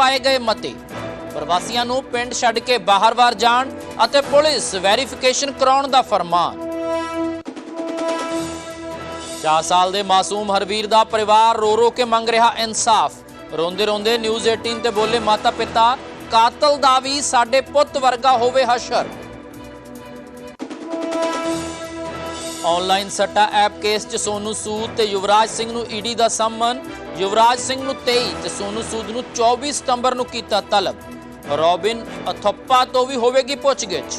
ਪਾਏ ਗਏ ਮਤੇ। ਪ੍ਰਵਾਸੀਆਂ ਨੂੰ ਪਿੰਡ ਛੱਡ ਕੇ ਬਾਹਰ-ਬਾਹਰ ਜਾਣ ਅਤੇ ਪੁਲਿਸ ਵੈਰੀਫਿਕੇਸ਼ਨ ਕਰਾਉਣ ਦਾ ਫਰਮਾਨ। 4 ਸਾਲ ਦੇ ਮਾਸੂਮ ਹਰਵੀਰ ਦਾ ਪਰਿਵਾਰ ਰੋ ਰੋ ਕੇ ਮੰਗ ਰਿਹਾ ਇਨਸਾਫ। ਰੋਂਦੇ ਰੋਂਦੇ ਨਿਊਜ਼ 18 ਤੇ ਬੋਲੇ ਮਾਤਾ ਪਿਤਾ ਕਾਤਲ ਦਾ ਵੀ ਸਾਡੇ ਪੁੱਤ ਵਰਗਾ ਹੋਵੇ ਹਸ਼ਰ। ਆਨਲਾਈਨ ਸੱਟਾ ਐਪ ਕੇਸ 'ਚ ਸੋਨੂ ਸੂਦ ਤੇ ਯੁਵਰਾਜ ਸਿੰਘ ਨੂੰ ਈਡੀ ਦਾ ਸੰਮਨ। ਯੁਵਰਾਜ ਸਿੰਘ ਨੂੰ 23 ਤੇ ਸੋਨੂ ਸੂਦ ਨੂੰ 24 ਸਤੰਬਰ ਨੂੰ ਕੀਤਾ ਤਲਬ। ਰੋਬਿਨ ਅਥੱਪਾ ਤੋਂ ਵੀ ਹੋਵੇਗੀ ਪੁੱਛਗਿੱਛ।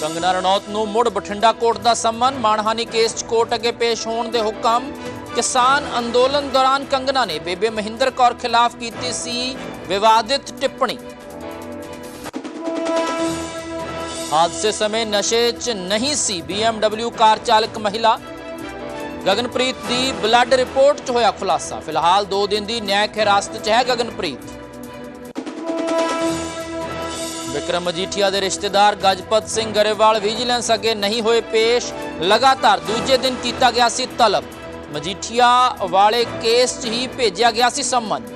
ਕੰਗਨਾ ਰਣੌਤ ਨੂੰ ਮੁੜ ਬਠਿੰਡਾ ਕੋਰਟ ਦਾ ਸੰਮਨ। ਮਾਨਹਾਨੀ ਕੇਸ 'ਚ ਕੋਰਟ ਅੱਗੇ ਪੇਸ਼ ਹੋਣ ਦੇ ਹੁਕਮ। ਕਿਸਾਨ ਅੰਦੋਲਨ ਦੌਰਾਨ ਕੰਗਨਾ ਨੇ ਬੇਬੇ ਮਹਿੰਦਰ ਕੌਰ ਖਿਲਾਫ ਕੀਤੀ ਸੀ ਵਿਵਾਦਿਤ ਟਿੱਪਣੀ। ਹਾਦਸੇ ਸਮੇਂ ਨਸ਼ੇ 'ਚ ਨਹੀਂ ਸੀ BMW ਕਾਰ ਚਾਲਕ ਮਹਿਲਾ। ਗਗਨਪ੍ਰੀਤ ਦੀ ਬਲੱਡ ਰਿਪੋਰਟ 'ਚ ਹੋਇਆ ਖੁਲਾਸਾ। ਫਿਲਹਾਲ 2 ਦਿਨ ਦੀ ਨਿਆਇਕ ਹਿਰਾਸਤ 'ਚ ਹੈ ਗਗਨਪ੍ਰੀਤ। ਵਿਕਰਮ ਮਜੀਠੀਆ ਦੇ ਰਿਸ਼ਤੇਦਾਰ ਗਜਪਤ ਸਿੰਘ ਗਰੇਵਾਲ ਵਿਜੀਲੈਂਸ ਅੱਗੇ ਨਹੀਂ ਹੋਏ ਪੇਸ਼। ਲਗਾਤਾਰ ਦੂਜੇ ਦਿਨ ਕੀਤਾ ਗਿਆ ਸੀ ਤਲਬ। ਮਜੀਠੀਆ ਵਾਲੇ ਕੇਸ 'ਚ ਹੀ ਭੇਜਿਆ ਗਿਆ ਸੀ ਸੰਮਨ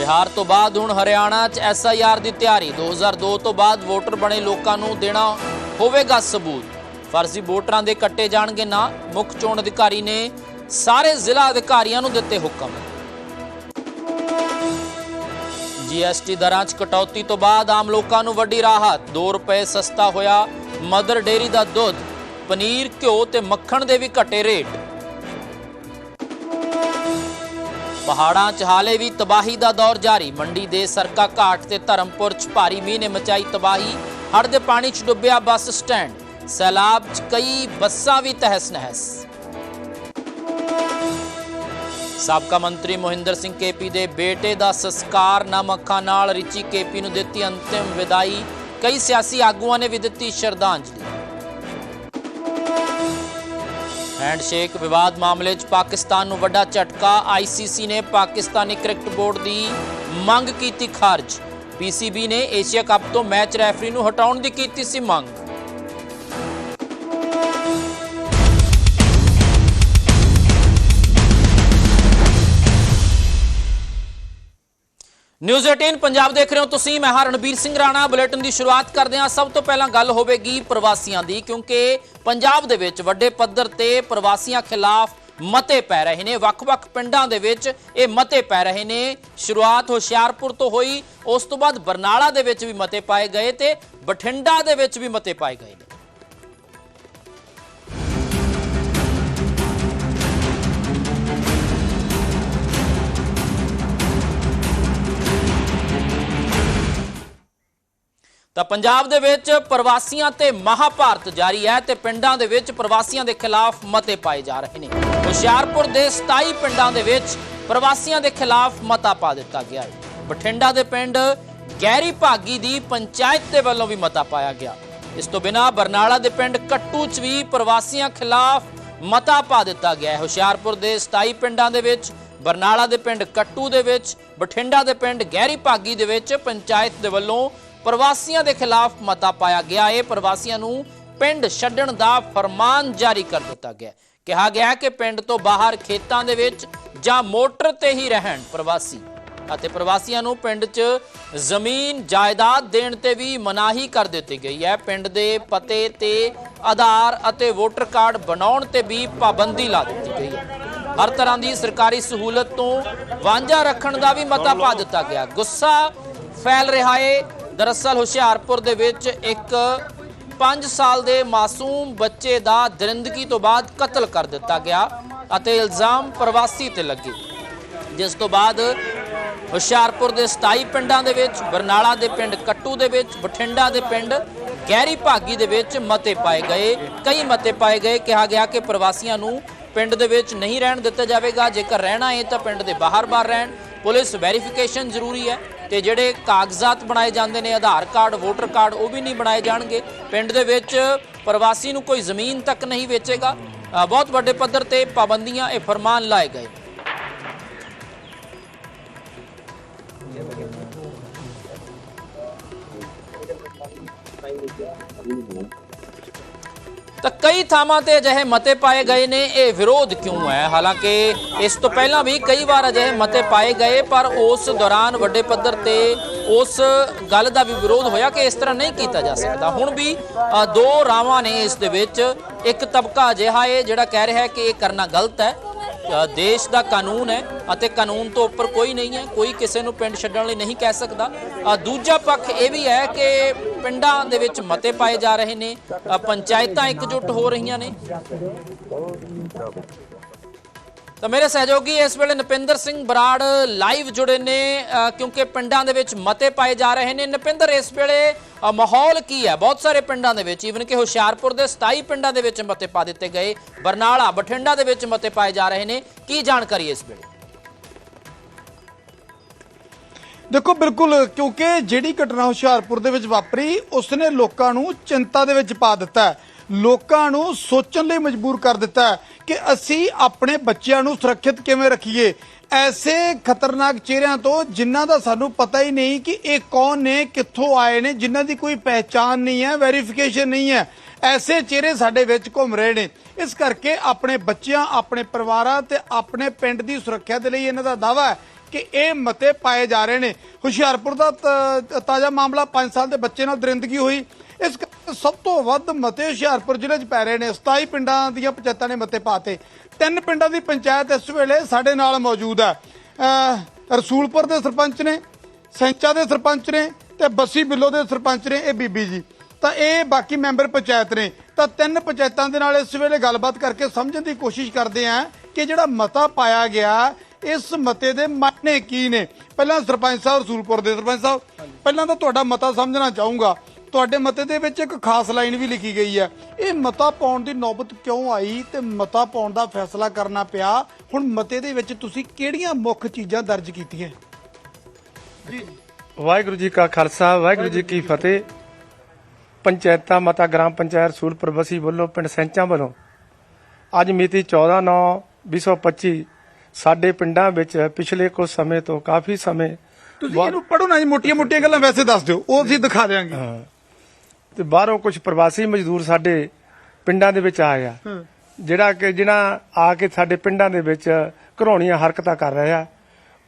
ਬਿਹਾਰ ਤੋਂ ਬਾਅਦ ਹੁਣ ਹਰਿਆਣਾ 'ਚ ਐਸਆਈਆਰ ਦੀ ਤਿਆਰੀ। 2002 ਤੋਂ ਬਾਅਦ ਵੋਟਰ ਬਣੇ ਲੋਕਾਂ ਨੂੰ ਦੇਣਾ ਹੋਵੇਗਾ ਸਬੂਤ। ਫਰਜ਼ੀ ਵੋਟਰਾਂ ਦੇ ਕੱਟੇ ਜਾਣਗੇ ਨਾ। ਮੁੱਖ ਚੋਣ ਅਧਿਕਾਰੀ ਨੇ ਸਾਰੇ ਜ਼ਿਲ੍ਹਾ ਅਧਿਕਾਰੀਆਂ ਨੂੰ ਦਿੱਤੇ ਹੁਕਮ। ਜੀਐਸਟੀ ਦਰਾਂ 'ਚ ਕਟੌਤੀ ਤੋਂ ਬਾਅਦ ਆਮ ਲੋਕਾਂ ਨੂੰ ਵੱਡੀ ਰਾਹਤ। 2 ਰੁਪਏ ਸਸਤਾ ਹੋਇਆ ਮਦਰ ਡੇਰੀ ਦਾ ਦੁੱਧ। ਪਨੀਰ, ਘਿਓ ਤੇ ਮੱਖਣ ਦੇ ਵੀ ਘਟੇ ਰੇਟ। ਪਹਾੜਾਂ 'ਚ ਹਾਲੇ ਵੀ ਤਬਾਹੀ ਦਾ ਦੌਰ ਜਾਰੀ। ਮੰਡੀ ਦੇ ਸਰਕਾ ਘਾਟ ਤੇ ਧਰਮਪੁਰ 'ਚ ਭਾਰੀ ਮੀਂਹ ਨੇ ਮਚਾਈ ਤਬਾਹੀ। ਹੜ੍ਹ ਦੇ ਪਾਣੀ 'ਚ ਡੁੱਬਿਆ ਬੱਸ ਸਟੈਂਡ। ਸੈਲਾਬ 'ਚ ਕਈ ਬੱਸਾਂ ਵੀ ਤਹਿਸ ਨਹਿਸ। ਸਾਬਕਾ ਮੰਤਰੀ ਮੋਹਿੰਦਰ ਸਿੰਘ ਕੇਪੀ ਦੇ ਬੇਟੇ ਦਾ ਸੰਸਕਾਰ, ਨਮ ਅੱਖਾਂ ਨਾਲ ਰਿਚੀ ਕੇਪੀ ਨੂੰ ਦਿੱਤੀ ਅੰਤਿਮ ਵਿਦਾਈ। ਕਈ ਸਿਆਸੀ ਆਗੂਆਂ ਨੇ ਵੀ ਦਿੱਤੀ ਸ਼ਰਧਾਂਜਲੀ। ਹੈਂਡਸ਼ੇਕ ਵਿਵਾਦ ਮਾਮਲੇ 'ਚ ਪਾਕਿਸਤਾਨ ਨੂੰ ਵੱਡਾ ਝਟਕਾ। ਆਈਸੀਸੀ ਨੇ ਪਾਕਿਸਤਾਨੀ ਕ੍ਰਿਕਟ ਬੋਰਡ ਦੀ ਮੰਗ ਕੀਤੀ ਖਾਰਜ। ਪੀਸੀਬੀ ਨੇ ਏਸ਼ੀਆ ਕੱਪ ਤੋਂ ਮੈਚ ਰੈਫਰੀ ਨੂੰ ਹਟਾਉਣ ਦੀ ਕੀਤੀ ਸੀ ਮੰਗ। ਨਿਊਜ਼ 18 ਪੰਜਾਬ ਦੇਖ ਰਹੇ ਹੋ ਤੁਸੀਂ, ਮੈਂ ਹਾਂ ਰਣਬੀਰ ਸਿੰਘ ਰਾਣਾ। ਬੁਲੇਟਿਨ ਦੀ ਸ਼ੁਰੂਆਤ ਕਰਦੇ ਹਾਂ। ਸਭ ਤੋਂ ਪਹਿਲਾਂ ਗੱਲ ਹੋਵੇਗੀ ਪ੍ਰਵਾਸੀਆਂ ਦੀ, ਕਿਉਂਕਿ ਪੰਜਾਬ ਦੇ ਵਿੱਚ ਵੱਡੇ ਪੱਧਰ ਤੇ ਪ੍ਰਵਾਸੀਆਂ ਖਿਲਾਫ ਮਤੇ ਪੈ ਰਹੇ ਨੇ। ਵੱਖ-ਵੱਖ ਪਿੰਡਾਂ ਦੇ ਵਿੱਚ ਇਹ ਮਤੇ ਪੈ ਰਹੇ ਨੇ। ਸ਼ੁਰੂਆਤ ਹੁਸ਼ਿਆਰਪੁਰ ਤੋਂ ਹੋਈ, ਉਸ ਤੋਂ ਬਾਅਦ ਬਰਨਾਲਾ ਦੇ ਵਿੱਚ ਵੀ ਮਤੇ ਪਾਏ ਗਏ ਤੇ ਬਠਿੰਡਾ ਦੇ ਵਿੱਚ ਵੀ ਮਤੇ ਪਾਏ ਗਏ ਨੇ। ਤਾਂ ਪੰਜਾਬ ਦੇ ਵਿੱਚ ਪ੍ਰਵਾਸੀਆਂ ਤੇ ਮਹਾਭਾਰਤ ਜਾਰੀ ਹੈ ਤੇ ਪਿੰਡਾਂ ਦੇ ਵਿੱਚ ਪ੍ਰਵਾਸੀਆਂ ਦੇ ਖਿਲਾਫ ਮਤੇ ਪਾਏ ਜਾ ਰਹੇ ਨੇ। ਹੁਸ਼ਿਆਰਪੁਰ ਦੇ 27 ਪਿੰਡਾਂ ਦੇ ਵਿੱਚ ਪ੍ਰਵਾਸੀਆਂ ਦੇ ਖਿਲਾਫ ਮਤਾ ਪਾ ਦਿੱਤਾ ਗਿਆ ਹੈ। ਬਠਿੰਡਾ ਦੇ ਪਿੰਡ ਗਹਿਰੀ ਭਾਗੀ ਦੀ ਪੰਚਾਇਤ ਦੇ ਵੱਲੋਂ ਵੀ ਮਤਾ ਪਾਇਆ ਗਿਆ। ਇਸ ਤੋਂ ਬਿਨਾ ਬਰਨਾਲਾ ਦੇ ਪਿੰਡ ਕੱਟੂ 'ਚ ਵੀ ਪ੍ਰਵਾਸੀਆਂ ਖਿਲਾਫ ਮਤਾ ਪਾ ਦਿੱਤਾ ਗਿਆ ਹੈ। ਹੁਸ਼ਿਆਰਪੁਰ ਦੇ 27 ਪਿੰਡਾਂ ਦੇ ਵਿੱਚ, ਬਰਨਾਲਾ ਦੇ ਪਿੰਡ ਕੱਟੂ ਦੇ ਵਿੱਚ, ਬਠਿੰਡਾ ਦੇ ਪਿੰਡ ਗਹਿਰੀ ਭਾਗੀ ਦੇ ਵਿੱਚ ਪੰਚਾਇਤ ਦੇ ਵੱਲੋਂ ਪ੍ਰਵਾਸੀਆਂ ਦੇ ਖਿਲਾਫ ਮਤਾ ਪਾਇਆ ਗਿਆ। ਹੈ ਪ੍ਰਵਾਸੀਆਂ ਨੂੰ ਪਿੰਡ ਛੱਡਣ ਦਾ ਫਰਮਾਨ ਜਾਰੀ ਕਰ ਦਿੱਤਾ ਗਿਆ। ਕਿਹਾ ਗਿਆ ਕਿ ਪਿੰਡ ਤੋਂ ਬਾਹਰ ਖੇਤਾਂ ਦੇ ਵਿੱਚ ਜਾਂ ਮੋਟਰ ਤੇ ਹੀ ਰਹਿਣ ਪ੍ਰਵਾਸੀ ਅਤੇ ਪ੍ਰਵਾਸੀਆਂ ਨੂੰ ਪਿੰਡ 'ਚ ਜ਼ਮੀਨ ਜਾਇਦਾਦ ਦੇਣ ਤੇ ਵੀ ਮਨਾਹੀ ਕਰ ਦਿੱਤੀ ਗਈ ਹੈ। ਪਿੰਡ ਦੇ ਪਤੇ ਤੇ ਆਧਾਰ ਅਤੇ ਵੋਟਰ ਕਾਰਡ ਬਣਾਉਣ ਤੇ ਵੀ ਪਾਬੰਦੀ ਲਾ ਦਿੱਤੀ ਗਈ ਹੈ। ਹਰ ਤਰ੍ਹਾਂ ਦੀ ਸਰਕਾਰੀ ਸਹੂਲਤ ਤੋਂ ਵਾਂਝਾ ਰੱਖਣ ਦਾ ਵੀ ਮਤਾ ਪਾ ਦਿੱਤਾ ਗਿਆ। ਗੁੱਸਾ ਫੈਲ ਰਿਹਾ ਹੈ ਦਰਅਸਲ ਹੁਸ਼ਿਆਰਪੁਰ ਦੇ ਵਿੱਚ ਇੱਕ 5 ਸਾਲ ਦੇ ਮਾਸੂਮ ਬੱਚੇ ਦਾ ਦਰਿੰਦਗੀ ਤੋਂ ਬਾਅਦ ਕਤਲ ਕਰ ਦਿੱਤਾ ਗਿਆ ਅਤੇ ਇਲਜ਼ਾਮ ਪ੍ਰਵਾਸੀ ਤੇ ਲੱਗੇ। ਜਿਸ ਤੋਂ ਬਾਅਦ ਹੁਸ਼ਿਆਰਪੁਰ ਦੇ 27 ਪਿੰਡਾਂ ਦੇ ਵਿੱਚ, ਬਰਨਾਲਾ ਦੇ ਪਿੰਡ ਕੱਟੂ ਦੇ ਵਿੱਚ, ਬਠਿੰਡਾ ਦੇ ਪਿੰਡ ਗਹਿਰੀ ਭਾਗੀ ਦੇ ਵਿੱਚ ਮਤੇ ਪਾਏ ਗਏ। ਕਈ ਮਤੇ ਪਾਏ ਗਏ। ਕਿਹਾ ਗਿਆ ਕਿ ਪ੍ਰਵਾਸੀਆਂ ਨੂੰ ਪਿੰਡ ਦੇ ਵਿੱਚ ਨਹੀਂ ਰਹਿਣ ਦਿੱਤਾ ਜਾਵੇਗਾ। ਜੇਕਰ ਰਹਿਣਾ ਹੈ ਤਾਂ ਪਿੰਡ ਦੇ ਬਾਹਰ-ਬਾਹਰ ਰਹਿਣ। ਪੁਲਿਸ ਵੈਰੀਫਿਕੇਸ਼ਨ ਜ਼ਰੂਰੀ ਹੈ। ਤੇ ਜਿਹੜੇ ਕਾਗਜ਼ਾਤ ਬਣਾਏ ਜਾਂਦੇ ਨੇ, ਆਧਾਰ ਕਾਰਡ, ਵੋਟਰ ਕਾਰਡ, ਉਹ ਵੀ ਨਹੀਂ ਬਣਾਏ ਜਾਣਗੇ। ਪਿੰਡ ਦੇ ਵਿੱਚ ਪ੍ਰਵਾਸੀ ਨੂੰ ਕੋਈ ਜ਼ਮੀਨ ਤੱਕ ਨਹੀਂ ਵੇਚੇਗਾ। ਬਹੁਤ ਵੱਡੇ ਪੱਧਰ ਤੇ ਪਾਬੰਦੀਆਂ ਇਹ ਫਰਮਾਨ ਲਾਏ ਗਏ। ਤਾਂ ਕਈ ਥਾਵਾਂ ਤੇ ਅਜਿਹੇ ਮਤੇ ਪਾਏ ਗਏ ਨੇ, ਇਹ ਵਿਰੋਧ ਕਿਉਂ ਹੈ? ਹਾਲਾਂਕਿ ਇਸ ਤੋਂ ਪਹਿਲਾਂ ਵੀ ਕਈ ਵਾਰ ਅਜਿਹੇ ਮਤੇ ਪਾਏ ਗਏ, ਪਰ ਉਸ ਦੌਰਾਨ ਵੱਡੇ ਪੱਧਰ ਤੇ ਉਸ ਗੱਲ ਦਾ ਵੀ ਵਿਰੋਧ ਹੋਇਆ ਕਿ ਇਸ ਤਰ੍ਹਾਂ ਨਹੀਂ ਕੀਤਾ ਜਾ ਸਕਦਾ। ਹੁਣ ਵੀ ਦੋ ਰਾਵਾਂ ਨੇ ਇਸ ਦੇ ਵਿੱਚ। ਇੱਕ ਤਬਕਾ ਅਜਿਹਾ ਹੈ ਜਿਹੜਾ ਕਹਿ ਰਿਹਾ ਹੈ ਕਿ ਇਹ ਕਰਨਾ ਗਲਤ ਹੈ। ਦੇਸ਼ ਦਾ ਕਾਨੂੰਨ ਹੈ ਅਤੇ ਕਾਨੂੰਨ ਤੋਂ ਉੱਪਰ ਕੋਈ ਨਹੀਂ ਹੈ, ਕੋਈ ਕਿਸੇ ਨੂੰ ਪਿੰਡ ਛੱਡਣ ਲਈ ਨਹੀਂ ਕਹਿ ਸਕਦਾ। ਦੂਜਾ ਪੱਖ ਇਹ ਵੀ ਹੈ ਕਿ ਪਿੰਡਾਂ ਦੇ ਵਿੱਚ ਮਤੇ ਪਾਏ ਜਾ ਰਹੇ ਨੇ ਪੰਚਾਇਤਾਂ ਇਕਜੁੱਟ ਹੋ ਰਹੀਆਂ ਨੇ। ਤਾਂ ਮੇਰੇ ਸਹਿਯੋਗੀ ਇਸ ਵੇਲੇ ਨਪਿੰਦਰ ਸਿੰਘ ਬਰਾੜ ਲਾਈਵ ਜੁੜੇ ਨੇ ਕਿਉਂਕਿ ਪਿੰਡਾਂ ਦੇ ਵਿੱਚ ਮਤੇ ਪਾਏ ਜਾ ਰਹੇ ਨੇ। ਨਪਿੰਦਰ, ਇਸ ਵੇਲੇ ਮਾਹੌਲ ਕੀ ਹੈ? ਬਹੁਤ ਸਾਰੇ ਪਿੰਡਾਂ ਦੇ ਵਿੱਚ ਈਵਨ ਕਿ ਹੁਸ਼ਿਆਰਪੁਰ ਦੇ 27 ਪਿੰਡਾਂ ਦੇ ਵਿੱਚ ਮਤੇ ਪਾ ਦਿੱਤੇ ਗਏ। ਬਰਨਾਲਾ, ਬਠਿੰਡਾ ਦੇ ਵਿੱਚ ਮਤੇ ਪਾਏ ਜਾ ਰਹੇ ਨੇ। ਕੀ ਜਾਣਕਾਰੀ ਇਸ ਵੇਲੇ? ਦੇਖੋ, ਬਿਲਕੁਲ, ਕਿਉਂਕਿ ਜਿਹੜੀ ਘਟਨਾ ਹੁਸ਼ਿਆਰਪੁਰ ਦੇ ਵਿੱਚ ਵਾਪਰੀ, ਉਸਨੇ ਲੋਕਾਂ ਨੂੰ ਚਿੰਤਾ ਦੇ ਵਿੱਚ ਪਾ ਦਿੱਤਾ ਹੈ। ਲੋਕਾਂ ਨੂੰ ਸੋਚਣ ਲਈ ਮਜਬੂਰ ਕਰ ਦਿੱਤਾ ਕਿ ਅਸੀਂ ਆਪਣੇ ਬੱਚਿਆਂ ਨੂੰ ਸੁਰੱਖਿਅਤ ਕਿਵੇਂ ਰੱਖੀਏ। ਐਸੇ ਖਤਰਨਾਕ ਚਿਹਰਿਆਂ ਤੋਂ ਜਿਨ੍ਹਾਂ ਦਾ ਸਾਨੂੰ ਪਤਾ ਹੀ ਨਹੀਂ ਕਿ ਇਹ ਕੌਣ ਨੇ, ਕਿੱਥੋਂ ਆਏ ਨੇ, ਜਿਨ੍ਹਾਂ ਦੀ ਕੋਈ ਪਹਿਚਾਨ ਨਹੀਂ ਹੈ, ਵੈਰੀਫਿਕੇਸ਼ਨ ਨਹੀਂ ਹੈ, ਐਸੇ ਚਿਹਰੇ ਸਾਡੇ ਵਿੱਚ ਘੁੰਮ ਰਹੇ ਨੇ। ਇਸ ਕਰਕੇ ਆਪਣੇ ਬੱਚਿਆਂ, ਆਪਣੇ ਪਰਿਵਾਰਾਂ ਤੇ ਆਪਣੇ ਪਿੰਡ ਦੀ ਸੁਰੱਖਿਆ ਦੇ ਲਈ ਇਹਨਾਂ ਦਾ ਦਾਵਾ ਹੈ ਕਿ ਇਹ ਮਤੇ ਪਾਏ ਜਾ ਰਹੇ ਨੇ। ਹੁਸ਼ਿਆਰਪੁਰ ਦਾ ਤਾਜ਼ਾ ਮਾਮਲਾ 5 ਸਾਲ ਦੇ ਬੱਚੇ ਨਾਲ ਦਰਿੰਦਗੀ ਹੋਈ। ਇਸ ਕਰਕੇ ਸਭ ਤੋਂ ਵੱਧ ਮਤੇ ਹੁਸ਼ਿਆਰਪੁਰ ਜ਼ਿਲ੍ਹੇ 'ਚ ਪੈ ਰਹੇ ਨੇ। 27 ਪਿੰਡਾਂ ਦੀਆਂ ਪੰਚਾਇਤਾਂ ਨੇ ਮਤੇ ਪਾਤੇ ਤਿੰਨ ਪਿੰਡਾਂ ਦੀ ਪੰਚਾਇਤ ਇਸ ਵੇਲੇ ਸਾਡੇ ਨਾਲ ਮੌਜੂਦ ਹੈ। ਰਸੂਲਪੁਰ ਦੇ ਸਰਪੰਚ ਨੇ, ਸੈਂਚਾ ਦੇ ਸਰਪੰਚ ਨੇ ਤੇ ਬੱਸੀ ਬਿੱਲੋ ਦੇ ਸਰਪੰਚ ਨੇ, ਇਹ ਬੀਬੀ ਜੀ। ਤਾਂ ਇਹ ਬਾਕੀ ਮੈਂਬਰ ਪੰਚਾਇਤ ਨੇ। ਤਾਂ ਤਿੰਨ ਪੰਚਾਇਤਾਂ ਦੇ ਨਾਲ ਇਸ ਵੇਲੇ ਗੱਲਬਾਤ ਕਰਕੇ ਸਮਝਣ ਦੀ ਕੋਸ਼ਿਸ਼ ਕਰਦੇ ਆਂ ਕਿ ਜਿਹੜਾ ਮਤਾ ਪਾਇਆ ਗਿਆ, ਇਸ ਮਤੇ ਦੇ ਮਾਇਨੇ ਕੀ ਨੇ? ਪਹਿਲਾਂ ਸਰਪੰਚ ਸਾਹਿਬ, ਰਸੂਲਪੁਰ ਦੇ ਸਰਪੰਚ ਸਾਹਿਬ। ਪਹਿਲਾਂ ਤਾਂ ਤੁਹਾਡਾ ਮਤਾ ਸਮਝਣਾ ਚਾਹੂੰਗਾ। ਤੁਹਾਡੇ ਮਤੇ ਦੇ ਵਿੱਚ ਇੱਕ ਖਾਸ ਲਾਈਨ ਵੀ ਲਿਖੀ ਗਈ ਹੈ। ਇਹ ਮਤਾ ਪਾਉਣ ਦੀ ਨੌਬਤ ਕਿਉਂ ਆਈ ਤੇ ਮਤਾ ਪਾਉਣ ਦਾ ਫੈਸਲਾ ਕਰਨਾ ਪਿਆ? ਹੁਣ ਮਤੇ ਦੇ ਵਿੱਚ ਤੁਸੀਂ ਕਿਹੜੀਆਂ ਮੁੱਖ ਚੀਜ਼ਾਂ ਦਰਜ ਕੀਤੀਆਂ? ਵਾਹਿਗੁਰੂ ਜੀ ਕਾ ਖਾਲਸਾ ਵਾਹਿਗੁਰੂ ਜੀ ਕੀ ਫਤਿਹ। ਪੰਚਾਇਤਾਂ ਮਤਾ ਗ੍ਰਾਮ ਪੰਚਾਇਤ ਸੂਲਪੁਰ ਬਸੀ ਵੱਲੋਂ ਪਿੰਡ ਸੈਂਚਾਂ ਵੱਲੋਂ ਅੱਜ ਮਿਤੀ 14/9/2025 ਸਾਡੇ ਪਿੰਡਾਂ ਵਿੱਚ ਪਿਛਲੇ ਕੁਝ ਸਮੇਂ ਤੋਂ ਕਾਫੀ ਸਮੇਂ ਤੁਸੀਂ ਇਹਨੂੰ ਪੜੋ ਨਾ ਜੀ ਮੋਟੀਆਂ ਮੋਟੀਆਂ ਗੱਲਾਂ ਵੈਸੇ ਦੱਸ ਦਿਓ ਉਹ ਅਸੀਂ ਦਿਖਾ ਦਿਆਂਗੇ। ਤੇ ਬਾਹਰੋਂ ਕੁਝ ਪ੍ਰਵਾਸੀ ਮਜ਼ਦੂਰ ਸਾਡੇ ਪਿੰਡਾਂ ਦੇ ਵਿੱਚ ਆਏ ਆ। ਜਿਹੜਾ ਕਿ ਜਿਨ੍ਹਾਂ ਆ ਕੇ ਸਾਡੇ ਪਿੰਡਾਂ ਦੇ ਵਿੱਚ ਘਰੋਣੀਆਂ ਹਰਕਤਾਂ ਕਰ ਰਹੇ ਆ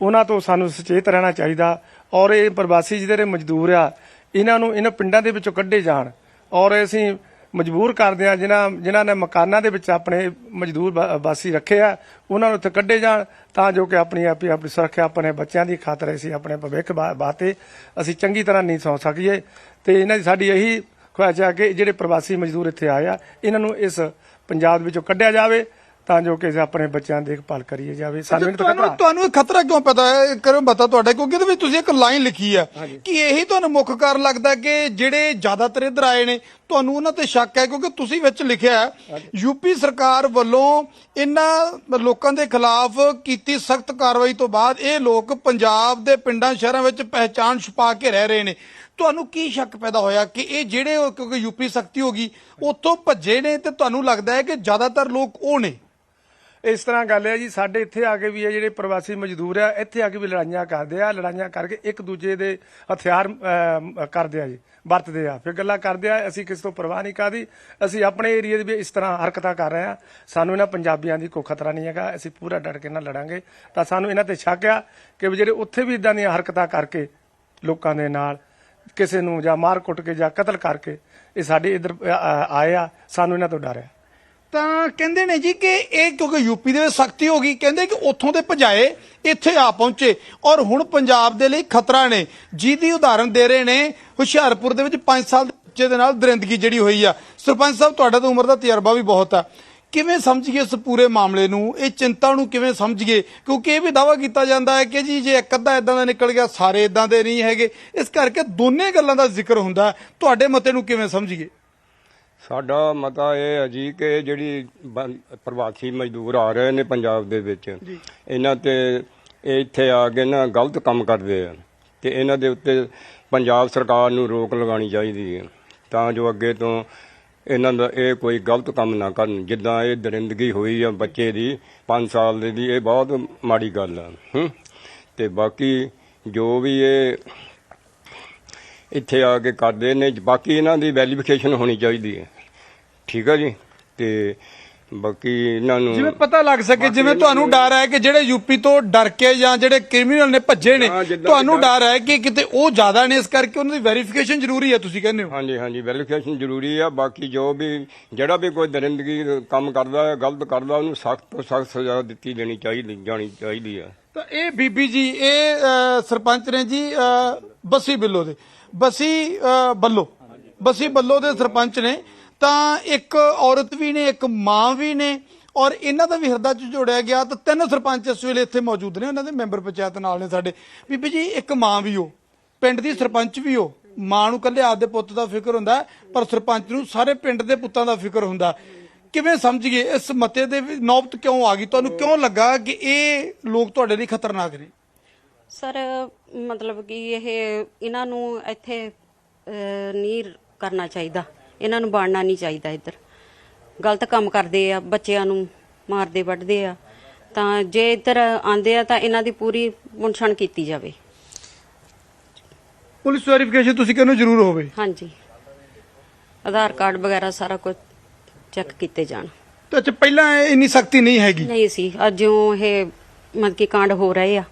ਉਹਨਾਂ ਤੋਂ ਸਾਨੂੰ ਸੁਚੇਤ ਰਹਿਣਾ ਚਾਹੀਦਾ ਔਰ ਇਹ ਪ੍ਰਵਾਸੀ ਜਿਹੜੇ ਮਜ਼ਦੂਰ ਆ ਇਹਨਾਂ ਨੂੰ ਇਹਨਾਂ ਪਿੰਡਾਂ ਦੇ ਵਿੱਚੋਂ ਕੱਢੇ ਜਾਣ ਔਰ ਅਸੀਂ ਮਜਬੂਰ ਕਰਦੇ ਆ ਜਿਨ੍ਹਾਂ ਜਿਨ੍ਹਾਂ ਨੇ ਮਕਾਨਾਂ ਦੇ ਵਿੱਚ ਆਪਣੇ ਮਜ਼ਦੂਰ ਵਾਸੀ ਰੱਖੇ ਆ ਉਹਨਾਂ ਨੂੰ ਉੱਥੇ ਕੱਢੇ ਜਾਣ ਤਾਂ ਜੋ ਕਿ ਆਪਣੀ ਆਪਣੀ ਆਪਣੀ ਸੁਰੱਖਿਆ ਆਪਣੇ ਬੱਚਿਆਂ ਦੀ ਖਾਤਰ ਅਸੀਂ ਆਪਣੇ ਭਵਿੱਖ ਬਾਤੇ ਅਸੀਂ ਚੰਗੀ ਤਰ੍ਹਾਂ ਨਹੀਂ ਸੌਂ ਸਕੀਏ। ਤੇ ਇਹਨਾਂ ਦੀ ਸਾਡੀ ਇਹੀ ਖੁਆਇਸ਼ ਆ ਕਿ ਜਿਹੜੇ ਪ੍ਰਵਾਸੀ ਮਜ਼ਦੂਰ ਇੱਥੇ ਆਏ ਆ ਇਹਨਾਂ ਨੂੰ ਇਸ ਪੰਜਾਬ ਵਿੱਚੋਂ ਕੱਢਿਆ ਜਾਵੇ ਤਾਂ ਜੋ ਕਿ ਆਪਣੇ ਬੱਚਿਆਂ ਦੀ ਦੇਖਭਾਲ ਕਰੀਏ ਜਾਵੇ। ਸਾਨੂੰ ਤੋਂ ਤੁਹਾਨੂੰ ਤੁਹਾਨੂੰ ਇਹ ਖਤਰਾ ਕਿਉਂ ਪਤਾ ਹੈ? ਕਰੋ ਪਤਾ ਤੁਹਾਡਾ ਕਿਉਂਕਿ ਇਹਦੇ ਵਿੱਚ ਤੁਸੀਂ ਇੱਕ ਲਾਈਨ ਲਿਖੀ ਹੈ ਕਿ ਇਹੀ ਤੁਹਾਨੂੰ ਮੁੱਖ ਕਾਰਨ ਲੱਗਦਾ ਕਿ ਜਿਹੜੇ ਜ਼ਿਆਦਾਤਰ ਇੱਧਰ ਆਏ ਨੇ ਤੁਹਾਨੂੰ ਉਹਨਾਂ ਤੇ ਸ਼ੱਕ ਹੈ ਕਿਉਂਕਿ ਤੁਸੀਂ ਵਿੱਚ ਲਿਖਿਆ ਹੈ ਯੂਪੀ ਸਰਕਾਰ ਵੱਲੋਂ ਇਹਨਾਂ ਲੋਕਾਂ ਦੇ ਖਿਲਾਫ ਕੀਤੀ ਸਖਤ ਕਾਰਵਾਈ ਤੋਂ ਬਾਅਦ ਇਹ ਲੋਕ ਪੰਜਾਬ ਦੇ ਪਿੰਡਾਂ ਸ਼ਹਿਰਾਂ ਵਿੱਚ ਪਹਿਚਾਣ ਛੁਪਾ ਕੇ ਰਹਿ ਰਹੇ ਨੇ। ਤੁਹਾਨੂੰ ਕੀ ਸ਼ੱਕ ਪੈਦਾ ਹੋਇਆ ਕਿ ਇਹ ਜਿਹੜੇ ਉਹ- ਕਿਉਂਕਿ ਯੂਪੀ ਸਖਤੀ ਹੋ ਗਈ ਉੱਥੋਂ ਭੱਜੇ ਨੇ ਤੇ ਤੁਹਾਨੂੰ ਲੱਗਦਾ ਹੈ ਕਿ ਜ਼ਿਆਦਾਤਰ ਲੋਕ ਉਹ ਨੇ? ਇਸ ਤਰ੍ਹਾਂ ਗੱਲ ਹੈ ਜੀ ਸਾਡੇ ਇੱਥੇ ਆ ਕੇ ਵੀ ਇਹ ਜਿਹੜੇ ਪ੍ਰਵਾਸੀ ਮਜ਼ਦੂਰ ਆ ਇੱਥੇ ਆ ਕੇ ਵੀ ਲੜਾਈਆਂ ਕਰਦੇ ਆ ਲੜਾਈਆਂ ਕਰਕੇ ਇੱਕ ਦੂਜੇ ਦੇ ਹਥਿਆਰ ਅਮ, ਕਰਦੇ ਆ ਜੀ ਵਰਤਦੇ ਆ। ਫਿਰ ਗੱਲਾਂ ਕਰਦੇ ਆ ਅਸੀਂ ਕਿਸੇ ਤੋਂ ਪਰਵਾਹ ਨਹੀਂ ਕਰਦੀ ਅਸੀਂ ਆਪਣੇ ਏਰੀਆ ਦੇ ਵੀ ਇਸ ਤਰ੍ਹਾਂ ਹਰਕਤਾਂ ਕਰ ਰਹੇ ਆ। ਸਾਨੂੰ ਇਹਨਾਂ ਪੰਜਾਬੀਆਂ ਦੀ ਕੋਈ ਖਤਰਾ ਨਹੀਂ ਹੈਗਾ ਅਸੀਂ ਪੂਰਾ ਡਟ ਕੇ ਨਾਲ ਲੜਾਂਗੇ। ਤਾਂ ਸਾਨੂੰ ਇਹਨਾਂ ਤੇ ਸ਼ੱਕ ਆ ਕਿ ਵੀ ਜਿਹੜੇ ਉੱਥੇ ਵੀ ਇਦਾਂ ਦੀਆਂ ਹਰਕਤਾਂ ਕਰਕੇ ਲੋਕਾਂ ਦੇ ਨਾਲ ਕਿਸੇ ਨੂੰ ਜਾਂ ਮਾਰ ਕੁੱਟ ਕੇ ਜਾਂ ਕਤਲ ਕਰਕੇ ਇਹ ਸਾਡੇ ਇਧਰ ਆਏ ਆ, ਸਾਨੂੰ ਇਹਨਾਂ ਤੋਂ ਡਰ ਆ ਤਾਂ ਕਹਿੰਦੇ ਨੇ ਜੀ ਕਿ ਇਹ ਕਿਉਂਕਿ ਯੂਪੀ ਦੇ ਵਿੱਚ ਸਖਤੀ ਹੋ ਗਈ, ਕਹਿੰਦੇ ਕਿ ਉੱਥੋਂ ਦੇ ਭਜਾਏ, ਇੱਥੇ ਆ ਪਹੁੰਚੇ ਔਰ ਹੁਣ ਪੰਜਾਬ ਦੇ ਲਈ ਖਤਰਾ ਨੇ। ਜਿਹਦੀ ਉਦਾਹਰਨ ਦੇ ਰਹੇ ਨੇ, ਹੁਸ਼ਿਆਰਪੁਰ ਦੇ ਵਿੱਚ 5 ਸਾਲ ਦੇ ਬੱਚੇ ਦੇ ਨਾਲ ਦਰਿੰਦਗੀ ਜਿਹੜੀ ਹੋਈ ਆ। ਸਰਪੰਚ ਸਾਹਿਬ, ਤੁਹਾਡਾ ਤਾਂ ਉਮਰ ਦਾ ਤਜਰਬਾ ਵੀ ਬਹੁਤ ਆ। ਕਿਵੇਂ ਸਮਝੀਏ ਇਸ ਪੂਰੇ ਮਾਮਲੇ ਨੂੰ? ਇਹ ਚਿੰਤਾ ਨੂੰ ਕਿਵੇਂ ਸਮਝੀਏ ਕਿਉਂਕਿ ਇਹ ਵੀ ਦਾਵਾ ਕੀਤਾ ਜਾਂਦਾ ਹੈ ਕਿ ਜੀ ਜੇ ਇੱਕ ਅੱਧਾ ਇਦਾਂ ਦਾ ਨਿਕਲ ਗਿਆ ਸਾਰੇ ਇਦਾਂ ਦੇ ਨਹੀਂ ਹੈਗੇ। ਇਸ ਕਰਕੇ ਦੋਨੇ ਗੱਲਾਂ ਦਾ ਜ਼ਿਕਰ ਹੁੰਦਾ। ਤੁਹਾਡੇ ਮਤੇ ਨੂੰ ਕਿਵੇਂ ਸਮਝੀਏ ਸਾਡਾ ਮਤਾ ਇਹ ਹੈ ਜੀ ਕਿ ਜਿਹੜੀ ਪ੍ਰਵਾਸੀ ਮਜ਼ਦੂਰ ਆ ਰਹੇ ਨੇ ਪੰਜਾਬ ਦੇ ਵਿੱਚ ਇਹਨਾਂ ਤੇ ਇੱਥੇ ਆ ਕੇ ਨਾ ਗਲਤ ਕੰਮ ਕਰਦੇ ਆ ਤੇ ਇਹਨਾਂ ਦੇ ਉੱਤੇ ਪੰਜਾਬ ਸਰਕਾਰ ਨੂੰ ਰੋਕ ਲਗਾਉਣੀ ਚਾਹੀਦੀ ਹੈ। ਤਾਂ ਜੋ ਅੱਗੇ ਤੋਂ ਇਹਨਾਂ ਦਾ ਇਹ ਕੋਈ ਗਲਤ ਕੰਮ ਨਾ ਕਰਨ। ਜਿੱਦਾਂ ਇਹ ਦਰਿੰਦਗੀ ਹੋਈ ਆ ਬੱਚੇ ਦੀ 5 ਸਾਲ ਦੇ ਦੀ, ਇਹ ਬਹੁਤ ਮਾੜੀ ਗੱਲ ਆ, ਹੂੰ। ਤੇ ਬਾਕੀ ਜੋ ਵੀ ਇਹ ਇੱਥੇ ਆ ਕੇ ਕਰਦੇ ਨੇ, ਬਾਕੀ ਇਹਨਾਂ ਦੀ ਵੈਰੀਫਿਕੇਸ਼ਨ ਹੋਣੀ ਚਾਹੀਦੀ ਹੈ। ਠੀਕ ਹੈ ਜੀ? ਤੇ ਬਾਕੀ ਇਹਨਾਂ ਨੂੰ ਜਿਵੇਂ ਪਤਾ ਲੱਗ ਸਕੇ ਜਿਵੇਂ ਤੁਹਾਨੂੰ ਡਰ ਹੈ ਕਿ ਜਿਹੜੇ ਯੂਪੀ ਤੋਂ ਡਰ ਕੇ ਜਾਂ ਜਿਹੜੇ ਕ੍ਰਿਮੀਨਲ ਨੇ ਭੱਜੇ ਨੇ ਹਾਂ, ਜਿੱਦਾਂ ਤੁਹਾਨੂੰ ਡਰ ਹੈ ਕਿ ਕਿਤੇ ਉਹ ਜ਼ਿਆਦਾ ਨੇ ਇਸ ਕਰਕੇ ਉਹਨਾਂ ਦੀ ਵੈਰੀਫਿਕੇਸ਼ਨ ਜ਼ਰੂਰੀ ਹੈ ਤੁਸੀਂ ਕਹਿੰਦੇ ਹੋ? ਹਾਂਜੀ ਹਾਂਜੀ ਵੈਰੀਫਿਕੇਸ਼ਨ ਜ਼ਰੂਰੀ ਆ। ਬਾਕੀ ਜੋ ਵੀ ਜਿਹੜਾ ਵੀ ਕੋਈ ਦਰਿੰਦਗੀ ਕੰਮ ਕਰਦਾ ਹੈ ਗਲਤ ਕਰਦਾ ਉਹਨੂੰ ਸਖਤ ਤੋਂ ਸਖਤ ਸਜ਼ਾ ਦਿੱਤੀ ਦੇਣੀ ਚਾਹੀਦੀ ਜਾਣੀ ਚਾਹੀਦੀ ਆ। ਤਾਂ ਇਹ ਬੀਬੀ ਜੀ ਇਹ ਅ, ਸਰਪੰਚ ਨੇ ਜੀ ਅ, ਬੱਸੀ ਬਿੱਲੋ ਦੇ। ਬੱਸੀ ਅ, ਬੱਲੋ। ਬੱਸੀ ਬੱਲੋ ਦੇ ਸਰਪੰਚ ਨੇ ਤਾਂ ਇੱਕ ਔਰਤ ਵੀ ਨੇ ਇੱਕ ਮਾਂ ਵੀ ਨੇ ਔਰ ਇਹਨਾਂ ਦਾ ਵੀ ਹਿਰਦਾ ਚ ਜੋੜਿਆ ਗਿਆ ਤਾਂ ਤਿੰਨ ਸਰਪੰਚ ਇਸ ਵੇਲੇ ਇੱਥੇ ਮੌਜੂਦ ਨੇ ਉਹਨਾਂ ਦੇ ਮੈਂਬਰ ਪੰਚਾਇਤ ਨਾਲ ਨੇ ਸਾਡੇ। ਬੀਬੀ ਜੀ ਇੱਕ ਮਾਂ ਵੀ ਹੋ ਪਿੰਡ ਦੀ ਸਰਪੰਚ ਵੀ ਹੋ ਮਾਂ ਨੂੰ ਕੱਲੇ ਆਪਦੇ ਪੁੱਤ ਦਾ ਫਿਕਰ ਹੁੰਦਾ ਪਰ ਸਰਪੰਚ ਨੂੰ ਸਾਰੇ ਪਿੰਡ ਦੇ ਪੁੱਤਾਂ ਦਾ ਫਿਕਰ ਹੁੰਦਾ। ਹੈ। ਕਿਵੇਂ ਸਮਝੀਏ ਇਸ ਮਤੇ ਦੇ ਨੌਬਤ ਕਿਉਂ ਆ ਗਈ? ਤੁਹਾਨੂੰ ਕਿਉਂ ਲੱਗਾ ਕਿ ਇਹ ਲੋਕ ਤੁਹਾਡੇ ਲਈ ਖਤਰਨਾਕ ਨੇ? ਸਰ ਮਤਲਬ ਕਿ ਇਹ ਇਹਨਾਂ ਨੂੰ ਇੱਥੇ ਅਹ, ਨਹੀਂ ਕਰਨਾ ਚਾਹੀਦਾ। ਇਹਨਾਂ ਨੂੰ ਬਾੜਨਾ ਨਹੀਂ ਚਾਹੀਦਾ ਇੱਧਰ। ਗਲਤ ਕੰਮ ਕਰਦੇ ਆ ਬੱਚਿਆਂ ਨੂੰ ਮਾਰਦੇ ਵੱਢਦੇ ਆ। ਤਾਂ ਜੇ ਇੱਧਰ ਆਂਦੇ ਆ ਤਾਂ ਇਹਨਾਂ ਦੀ ਪੂਰੀ ਮੁੰਛਣ ਕੀਤੀ ਜਾਵੇ। ਪੁਲਿਸ ਵੈਰੀਫਿਕੇਸ਼ਨ ਤੁਸੀਂ ਕਹਿੰਦੇ ਜ਼ਰੂਰ ਹੋਵੇ। ਹਾਂਜੀ। ਆਧਾਰ ਕਾਰਡ ਵਗੈਰਾ ਸਾਰਾ ਕੁਝ ਚੈੱਕ ਕੀਤੇ ਜਾਣ। ਤੇ ਅੱਛਾ ਪਹਿਲਾਂ ਇੰਨੀ ਸਖਤੀ ਨਹੀਂ ਹੈਗੀ? ਨਹੀਂ ਸੀ ਅੱਜ ਜਿਉਂ ਇਹ ਮਤਲਬ ਕਿ ਕਾਂਡ ਹੋ ਰਹੇ ਆ।